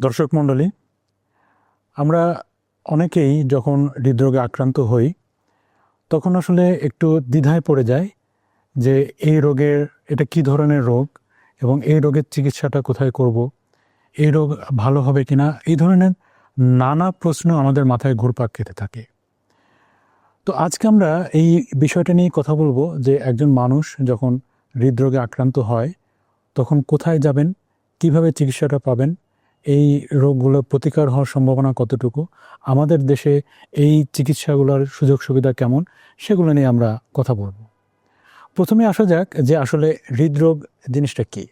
দর্শক মণ্ডলী, আমরা অনেকেই যখন হৃদরোগে আক্রান্ত হই, তখন আসলে একটু দ্বিধায় পড়ে যায় যে এই রোগের, এটা কি ধরনের রোগ এবং এই রোগের চিকিৎসাটা কোথায় করব, এই রোগ ভালো হবে কিনা, এই ধরনের নানা প্রশ্ন আমাদের মাথায় ঘুরপাক খেতে থাকে। তো আজকে আমরা এই বিষয়টা নিয়ে কথা বলব যে একজন মানুষ যখন হৃদরোগে আক্রান্ত হয়, তখন কোথায় যাবেন, কীভাবে চিকিৎসাটা পাবেন এই রোগগুলো প্রতিকার হওয়ার সম্ভাবনা কতটুকু? আমাদের দেশে এই চিকিৎসাগুলোর সুযোগ সুবিধা কেমন? সেগুলো নিয়ে আমরা কথা বলব। প্রথমে আসা যাক যে আসলে হৃদরোগ জিনিসটা কি।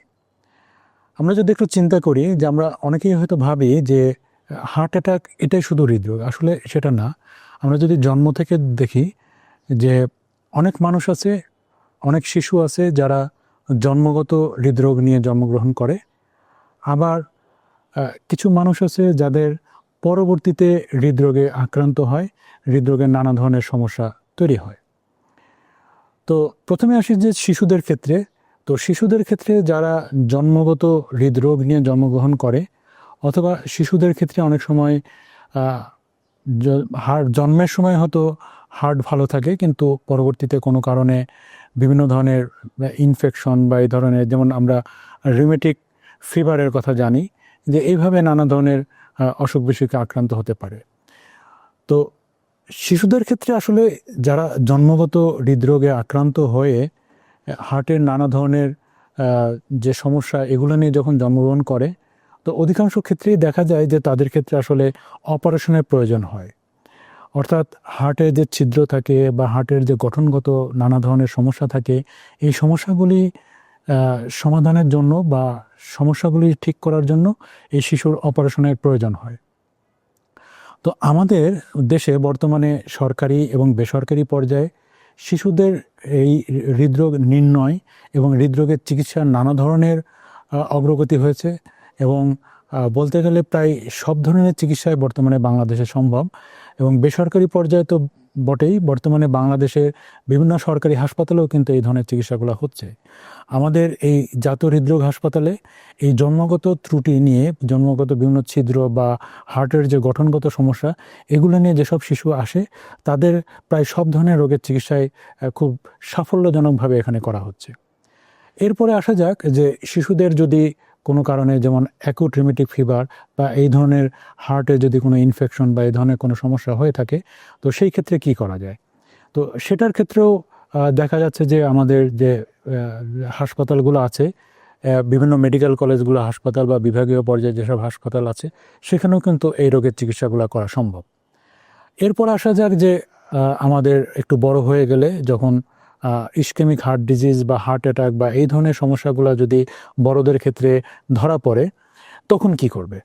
আমরা যদি একটু চিন্তা করি যে আমরা অনেকেই হয়তো ভাবি যে হার্ট অ্যাটাক এটাই শুধু হৃদরোগ, আসলে সেটা না। আমরা যদি জন্ম থেকে দেখি যে অনেক মানুষ আছে, অনেক শিশু আছে যারা জন্মগত হৃদরোগ নিয়ে জন্মগ্রহণ করে, আবার কিছু মানুষ আছে যাদের পরবর্তীতে হৃদরোগে আক্রান্ত হয় হৃদরোগের নানা ধরনের সমস্যা তৈরি হয়। তো প্রথমে আসি যে শিশুদের ক্ষেত্রে। তো শিশুদের ক্ষেত্রে যারা জন্মগত হৃদরোগ নিয়ে জন্মগ্রহণ করে, অথবা শিশুদের ক্ষেত্রে অনেক সময় হার্ট জন্মের সময় হয়তো হার্ট ভালো থাকে, কিন্তু পরবর্তীতে কোনো কারণে বিভিন্ন ধরনের ইনফেকশন বা এই ধরনের, যেমন আমরা রিমেটিক ফিভারের কথা জানি যে এইভাবে নানা ধরনের অসুখ বিসুখে আক্রান্ত হতে পারে। তো শিশুদের ক্ষেত্রে আসলে যারা জন্মগত হৃদরোগে আক্রান্ত হয়ে, হার্টের নানা ধরনের যে সমস্যা, এগুলো নিয়ে যখন জন্মগ্রহণ করে, তো অধিকাংশ ক্ষেত্রেই দেখা যায় যে তাদের ক্ষেত্রে আসলে অপারেশনের প্রয়োজন হয়। অর্থাৎ হার্টের যে ছিদ্র থাকে বা হার্টের যে গঠনগত নানা ধরনের সমস্যা থাকে, এই সমস্যাগুলি সমাধানের জন্য বা সমস্যাগুলি ঠিক করার জন্য এই শিশুর অপারেশনের প্রয়োজন হয়। তো আমাদের দেশে বর্তমানে সরকারি এবং বেসরকারি পর্যায়ে শিশুদের এই হৃদরোগ নির্ণয় এবং হৃদরোগের চিকিৎসার নানা ধরনের অগ্রগতি হয়েছে এবং বলতে গেলে প্রায় সব ধরনের চিকিৎসায় বর্তমানে বাংলাদেশে সম্ভব এবং বেসরকারি পর্যায়ে তো বটেই। বর্তমানে বাংলাদেশের বিভিন্ন সরকারি হাসপাতালেও কিন্তু এই ধরনের চিকিৎসাগুলো হচ্ছে। আমাদের এই জাতীয় হৃদরোগ হাসপাতালে এই জন্মগত ত্রুটি নিয়ে, জন্মগত বিভিন্ন ছিদ্র বা হার্টের যে গঠনগত সমস্যা, এগুলো নিয়ে যেসব শিশু আসে, তাদের প্রায় সব ধরনের রোগের চিকিৎসায় খুব সাফল্যজনকভাবে এখানে করা হচ্ছে। এরপরে আসা যাক যে শিশুদের যদি কোনো কারণে যেমন অ্যাকুট রিমেটিক ফিভার বা এই ধরনের হার্টে যদি কোনো ইনফেকশন বা এই ধরনের কোনো সমস্যা হয়ে থাকে, তো সেই ক্ষেত্রে কি করা যায়? তো সেটার ক্ষেত্রেও দেখা যাচ্ছে যে আমাদের যে হাসপাতালগুলো আছে বিভিন্ন মেডিকেল কলেজগুলো হাসপাতাল বা বিভাগীয় পর্যায়ে যেসব হাসপাতাল আছে, সেখানেও কিন্তু এই রোগের চিকিৎসাগুলো করা সম্ভব। এরপর আসা যাক যে আমাদের একটু বড় হয়ে গেলে যখন ইস্কেমিক হার্ট ডিজিজ বা হার্ট অ্যাটাক বা এই ধরনের সমস্যাগুলো যদি বড়দের ক্ষেত্রে ধরা পড়ে, তখন কি করবে?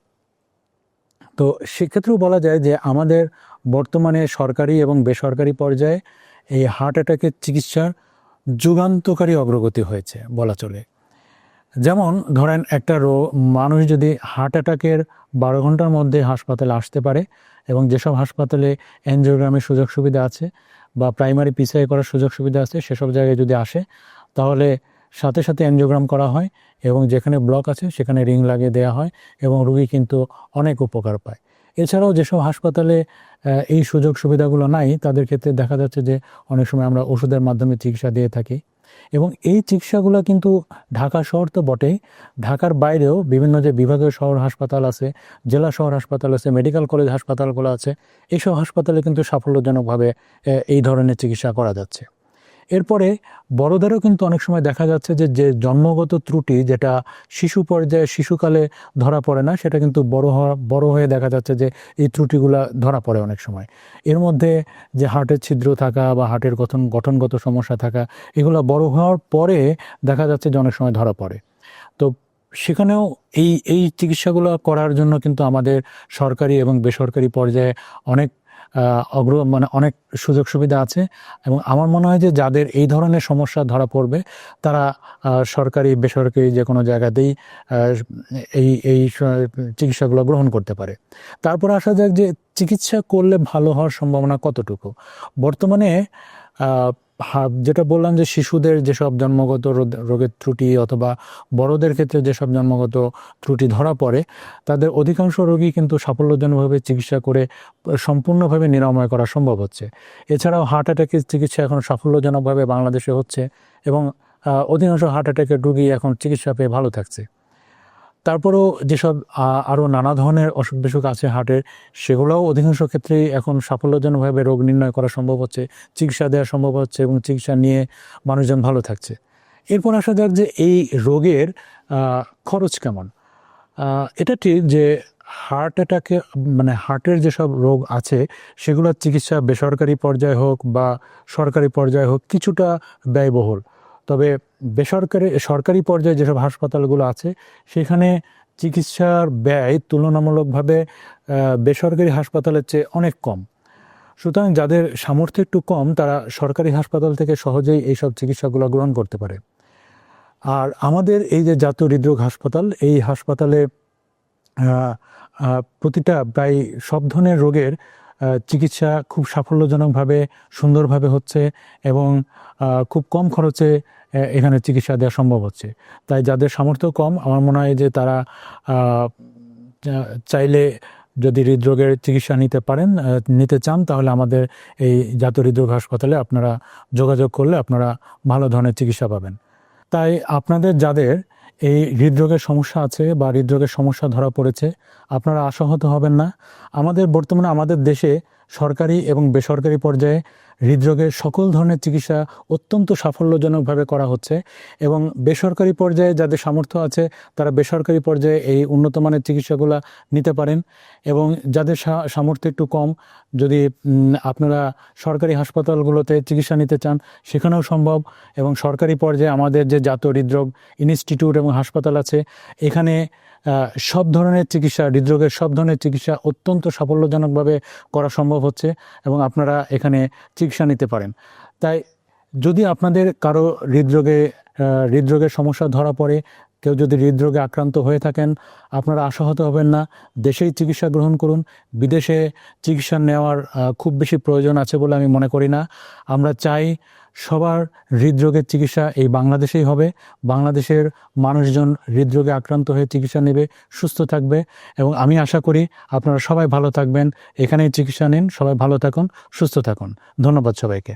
তো সেক্ষেত্রেও বলা যায় যে আমাদের বর্তমানে সরকারি এবং বেসরকারি পর্যায়ে এই হার্ট অ্যাটাকের চিকিৎসার যুগান্তকারী অগ্রগতি হয়েছে বলা চলে। যেমন ধরেন একটা রো, মানুষ যদি হার্ট অ্যাটাকের বারো ঘণ্টার মধ্যে হাসপাতালে আসতে পারে এবং যেসব হাসপাতালে এনজিওগ্রামের সুযোগ সুবিধা আছে বা প্রাইমারি পিসিআই করার সুযোগ সুবিধা আছে, সেসব জায়গায় যদি আসে, তাহলে সাথে সাথে এনজিওগ্রাম করা হয় এবং যেখানে ব্লক আছে সেখানে রিং লাগিয়ে দেওয়া হয় এবং রুগী কিন্তু অনেক উপকার পায়। এছাড়াও যেসব হাসপাতালে এই সুযোগ সুবিধাগুলো নাই, তাদের ক্ষেত্রে দেখা যাচ্ছে যে অনেক সময় আমরা ওষুধের মাধ্যমে চিকিৎসা দিয়ে থাকি। এবং এই চিকিৎসাগুলো কিন্তু ঢাকা শহর তো বটেই। ঢাকার বাইরেও বিভিন্ন যে বিভাগীয় শহর হাসপাতাল আছে, জেলা শহর হাসপাতাল আছে, মেডিকেল কলেজ হাসপাতালগুলো আছে, এইসব হাসপাতালে কিন্তু সাফল্যজনকভাবে এই ধরনের চিকিৎসা করা যাচ্ছে। এরপরে বড়দেরও কিন্তু অনেক সময় দেখা যাচ্ছে যে যে জন্মগত ত্রুটি যেটা শিশু পর্যায়ে, শিশুকালে ধরা পড়ে না, সেটা কিন্তু বড় হওয়া, বড় হয়ে দেখা যাচ্ছে যে, এই ত্রুটিগুলো ধরা পড়ে অনেক সময়। এর মধ্যে যে হার্টের ছিদ্র থাকা বা হার্টের গঠন, গঠনগত সমস্যা থাকা, এগুলো বড় হওয়ার পরে দেখা যাচ্ছে যে অনেক সময় ধরা পড়ে। তো সেখানেও এই এই চিকিৎসাগুলো করার জন্য কিন্তু আমাদের সরকারি এবং বেসরকারি পর্যায়ে অনেক অগ্র মানে অনেক সুযোগ সুবিধা আছে এবং আমার মনে হয় যে যাদের এই ধরনের সমস্যা ধরা পড়বে, তারা সরকারি, বেসরকারি যে কোনো জায়গাতেই এই এই চিকিৎসাগুলো গ্রহণ করতে পারে। তারপর আসা যাক যে চিকিৎসা করলে ভালো হওয়ার সম্ভাবনা কতটুকু। বর্তমানে যেটা বললাম যে শিশুদের যেসব জন্মগত রোগ- রোগের ত্রুটি অথবা বড়দের ক্ষেত্রে যেসব জন্মগত ত্রুটি ধরা পড়ে, তাদের অধিকাংশ রোগী কিন্তু সাফল্যজনকভাবে চিকিৎসা করে সম্পূর্ণভাবে নিরাময় করা সম্ভব হচ্ছে। এছাড়াও হার্ট অ্যাটাকের চিকিৎসা এখন সাফল্যজনকভাবে বাংলাদেশে হচ্ছে এবং অধিকাংশ হার্ট অ্যাটাকের রোগী এখন চিকিৎসা পেয়ে ভালো থাকছে। তারপরেও যেসব আরও নানা ধরনের অসুখ বিসুখ আছে হার্টের, সেগুলোও অধিকাংশ ক্ষেত্রেই এখন সাফল্যজনকভাবে রোগ নির্ণয় করা সম্ভব হচ্ছে, চিকিৎসা দেওয়া সম্ভব হচ্ছে এবং চিকিৎসা নিয়ে মানুষজন ভালো থাকছে। এরপর আসা যাক যে এই রোগের খরচ কেমন। এটা ঠিক যে হার্ট অ্যাটাকে মানে হার্টের যেসব রোগ আছে, সেগুলোর চিকিৎসা বেসরকারি পর্যায়ে হোক বা সরকারি পর্যায়ে হোক কিছুটা ব্যয়বহুল। তবে বেসরকারি, সরকারি পর্যায়ে যেসব হাসপাতালগুলো আছে, সেখানে চিকিৎসার ব্যয় তুলনামূলকভাবে বেসরকারি হাসপাতালের চেয়ে অনেক কম। সুতরাং যাদের সামর্থ্য একটু কম, তারা সরকারি হাসপাতাল থেকে সহজেই এইসব চিকিৎসাগুলো গ্রহণ করতে পারে। আর আমাদের এই যে জাতীয় হৃদরোগ হাসপাতাল, এই হাসপাতালে প্রতিটা প্রায় সব ধরনের রোগের চিকিৎসা খুব সাফল্যজনকভাবে, সুন্দরভাবে হচ্ছে এবং খুব কম খরচে এখানে চিকিৎসা দেওয়া সম্ভব হচ্ছে। তাই যাদের সামর্থ্য কম, আমার মনে হয় যে তারা চাইলে যদি হৃদরোগের চিকিৎসা নিতে পারেন নিতে চান, তাহলে আমাদের এই জাতীয় হৃদরোগ হাসপাতালে আপনারা যোগাযোগ করলে আপনারা ভালো ধরনের চিকিৎসা পাবেন। তাই আপনাদের, যাদের এই হৃদরোগের সমস্যা আছে বা হৃদরোগের সমস্যা ধরা পড়েছে, আপনারা আশাহত হবেন না। আমাদের বর্তমানে আমাদের দেশে সরকারি এবং বেসরকারি পর্যায়ে হৃদরোগের সকল ধরনের চিকিৎসা অত্যন্ত সাফল্যজনকভাবে করা হচ্ছে এবং বেসরকারি পর্যায়ে যাদের সামর্থ্য আছে, তারা বেসরকারি পর্যায়ে এই উন্নত মানের চিকিৎসাগুলো নিতে পারেন এবং যাদের সামর্থ্য একটু কম, যদি আপনারা সরকারি হাসপাতালগুলোতে চিকিৎসা নিতে চান, সেখানেও সম্ভব এবং সরকারি পর্যায়ে আমাদের যে জাতীয় হৃদরোগ ইনস্টিটিউট এবং হাসপাতাল আছে, এখানে সব ধরনের চিকিৎসা, হৃদরোগের সব ধরনের চিকিৎসা অত্যন্ত সাফল্যজনকভাবে করা সম্ভব হচ্ছে এবং আপনারা এখানে চিকিৎসা নিতে পারেন। তাই যদি আপনাদের কারও হৃদরোগে হৃদরোগের সমস্যা ধরা পড়ে কেউ যদি হৃদরোগে আক্রান্ত হয়ে থাকেন, আপনারা আশাহত হবেন না। দেশেই চিকিৎসা গ্রহণ করুন। বিদেশে চিকিৎসা নেওয়ার খুব বেশি প্রয়োজন আছে বলে আমি মনে করি না। আমরা চাই সবার হৃদরোগের চিকিৎসা এই বাংলাদেশেই হবে। বাংলাদেশের মানুষজন হৃদরোগে আক্রান্ত হয়ে চিকিৎসা নেবে, সুস্থ থাকবে এবং আমি আশা করি আপনারা সবাই ভালো থাকবেন। এখানেই চিকিৎসা নিন, সবাই ভালো থাকুন, সুস্থ থাকুন। ধন্যবাদ সবাইকে।